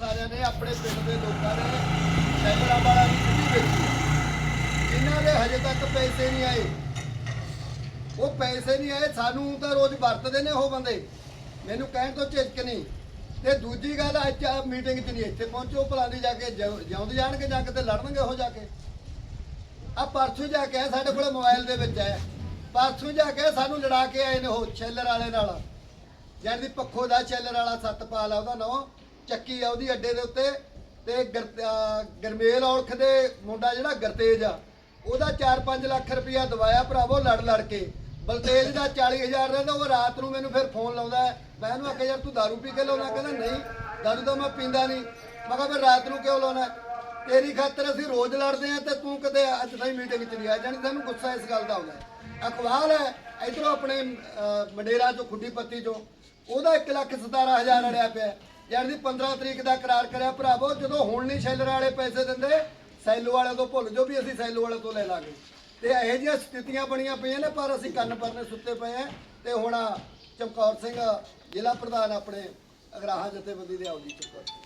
ਸਾਰਿਆਂ ਨੇ ਆਪਣੇ ਪਿੰਡ ਦੇ ਲੋਕਾਂ ਨੇ ਸ਼ੈਲਰਾਂ ਵਾਲਾ ਦੀ ਸਿੱਧੀ ਵੇਚੀ ਜਿਨ੍ਹਾਂ ਦੇ ਹਜੇ ਤੱਕ ਪੈਸੇ ਨਹੀਂ ਆਏ। ਉਹ ਪੈਸੇ ਨਹੀਂ ਆਏ, ਸਾਨੂੰ ਤਾਂ ਰੋਜ਼ ਵਰਤਦੇ ਨੇ ਉਹ ਬੰਦੇ। ਮੈਨੂੰ ਕਹਿਣ ਤੋਂ ਝਿਜਕ ਨਹੀਂ। ਤੇ ਦੂਜੀ ਗੱਲ, ਅੱਜ ਆ ਮੀਟਿੰਗ 'ਚ ਨਹੀਂ, ਇੱਥੇ ਪਹੁੰਚੋ ਭਲਾਂਦੀ ਜਾ ਕੇ ਜਿਉ- ਜਾਣਗੇ ਜਾਂ ਕਿਤੇ ਲੜਨਗੇ ਉਹ ਜਾ ਕੇ। ਆ ਪਰਸੋਂ ਜਾ ਕੇ ਸਾਡੇ ਕੋਲ ਮੋਬਾਈਲ ਦੇ ਵਿੱਚ ਆਇਆ। ਪਰਸੋਂ ਜਾ ਕੇ ਸਾਨੂੰ ਲੜਾ ਕੇ ਆਏ ਨੇ ਉਹ, ਛੇਲਰ ਵਾਲੇ ਨਾਲ। ਜਿਹੜੀ ਦੀ ਪੱਖੋ ਦਾ ਛੇਲਰ ਵਾਲਾ ਸਤਪਾਲ ਆ, ਉਹਦਾ ਨਾਂ। ਚੱਕੀ ਆ ਉਹਦੀ ਅੱਡੇ ਦੇ ਉੱਤੇ ਤੇ ਗੁਰ- ਅਹ ਗਰਮੇਲ ਔਲਖ ਦੇ ਮੁੰਡਾ ਜਿਹੜਾ ਗਰਤੇਜ ਆ ਉਹਦਾ 4-5 ਲੱਖ ਰੁਪਇਆ ਦਵਾਇਆ ਭਰਾਵੋ ਲੜ ਲੜ ਕੇ ਬਲਤੇਜ ਦਾ 40000 ਰਹਿੰਦਾ ਉਹ ਰਾਤ ਨੂੰ ਮੈਨੂੰ ਫਿਰ ਫੋਨ ਲਾਉਂਦਾ ਹੈ। ਮੈਂ ਉਹਨੂੰ ਆਖਿਆ ਯਾਰ ਤੂੰ दारू ਪੀ ਕੇ ਲਾਉਣਾ ਕਹਿੰਦਾ ਨਹੀਂ दारू ਤਾਂ ਮੈਂ ਪੀਂਦਾ ਨਹੀਂ ਮੈਂ ਕਿਹਾ ਫਿਰ ਰਾਤ ਨੂੰ ਕਿਉਂ ਲਾਉਣਾ ਤੇਰੀ ਖਾਤਰ ਅਸੀਂ ਰੋਜ਼ ਲੜਦੇ ਆ ਤੇ ਤੂੰ ਕਦੇ ਅੱਜ ਤਾਈਂ ਮੀਟਿੰਗ 'ਚ ਨਹੀਂ ਆਇਆ ਜਾਨੀ ਸਾਨੂੰ ਗੁੱਸਾ ਇਸ ਗੱਲ ਦਾ ਆਉਂਦਾ ਹੈ। ਅਖਬਾਰ ਹੈ ਇਧਰੋਂ ਆਪਣੇ ਅਹ, ਮੰਡੇਰਾਂ ਚੋਂ ਖੁੱਡੀ ਪੱਤੀ ਚੋਂ ਉਹਦਾ 1 ਲੱਖ 17000 ਅੜਿਆ ਪਿਆ ਯਾਰ ਦੀ 15 ਤਰੀਕ ਦਾ ਕਰਾਰ ਕਰਿਆ ਭਰਾਵੋ, ਜਦੋਂ ਹੁਣ ਨਹੀਂ ਸ਼ੈਲਰ ਵਾਲੇ ਪੈਸੇ ਦਿੰਦੇ, ਸੈਲੂ ਵਾਲੇ ਤੋਂ ਭੁੱਲ ਜੋ ਵੀ ਅਸੀਂ ਸੈਲੂ ਵਾਲੇ ਤੋਂ ਲੈ ਲਾਂਗੇ। ਤੇ ਇਹੋ ਜਿਹੀਆਂ ਸਥਿਤੀਆਂ ਬਣੀਆਂ ਪਈਆਂ ਨੇ, ਪਰ ਅਸੀਂ ਕੰਨ ਪਰਨੇ ਸੁੱਤੇ ਪਏ ਆ ਤੇ ਹੁਣ ਚਮਕੌਰ ਸਿੰਘ ਜ਼ਿਲ੍ਹਾ ਪ੍ਰਧਾਨ ਆਪਣੇ ਅਗਰਾਹਾਂ ਜਥੇਬੰਦੀ ਦੇ ਆਉਜੀ ਚੁੱਕਾ